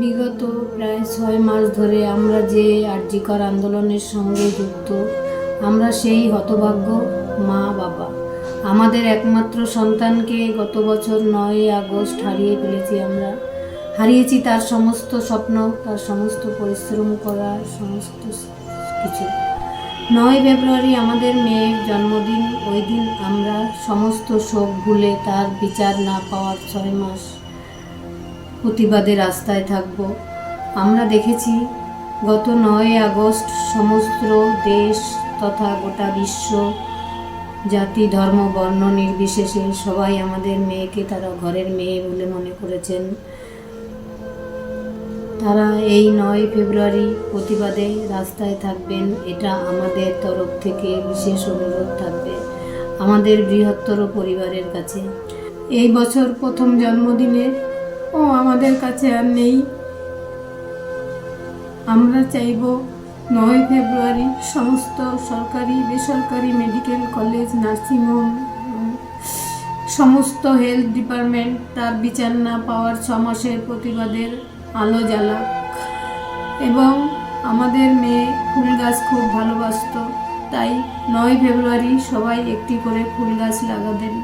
বিগত প্রায় ছয় মাস ধরে আমরা যে আর্যিকর আন্দোলনের সঙ্গে যুক্ত, আমরা সেই হতভাগ্য মা, বাবা। আমাদের একমাত্র সন্তানকে গত বছর নয় আগস্ট হারিয়ে ফেলেছি আমরা। হারিয়েছি তার সমস্ত স্বপ্ন, তার সমস্ত পরিশ্রম করা, সমস্ত কিছু। নয় ফেব্রুয়ারি আমাদের মেয়ের জন্মদিন। ওই দিন আমরা সমস্ত শোক ভুলে তার বিচার না পাওয়ার ছয় মাস প্রতিবাদে রাস্তায় থাকব। আমরা দেখেছি গত নয় আগস্ট সমস্ত দেশ তথা গোটা বিশ্ব, জাতি, ধর্ম, বর্ণ নির্বিশেষে সবাই আমাদের মেয়েকে তারা ঘরের মেয়ে বলে মনে করেছেন। তারা এই নয় ফেব্রুয়ারি প্রতিবাদে রাস্তায় থাকবেন, এটা আমাদের তরফ থেকে বিশেষ অনুরোধ থাকবে আমাদের বৃহত্তর পরিবারের কাছে। এই বছর প্রথম জন্মদিনে আমাদের কাছে আর নেই। আমরা চাইব নয় ফেব্রুয়ারি সমস্ত সরকারি, বেসরকারি মেডিকেল কলেজ নার্সিংহোম সমস্ত হেলথ ডিপার্টমেন্ট তার বিচার না পাওয়ার ছ মাসের প্রতিবাদের আলো জ্বালাক। এবং আমাদের মেয়ে ফুল গাছ খুব ভালোবাসতো, তাই নয় ফেব্রুয়ারি সবাই একটি করে ফুল গাছ লাগাবেন।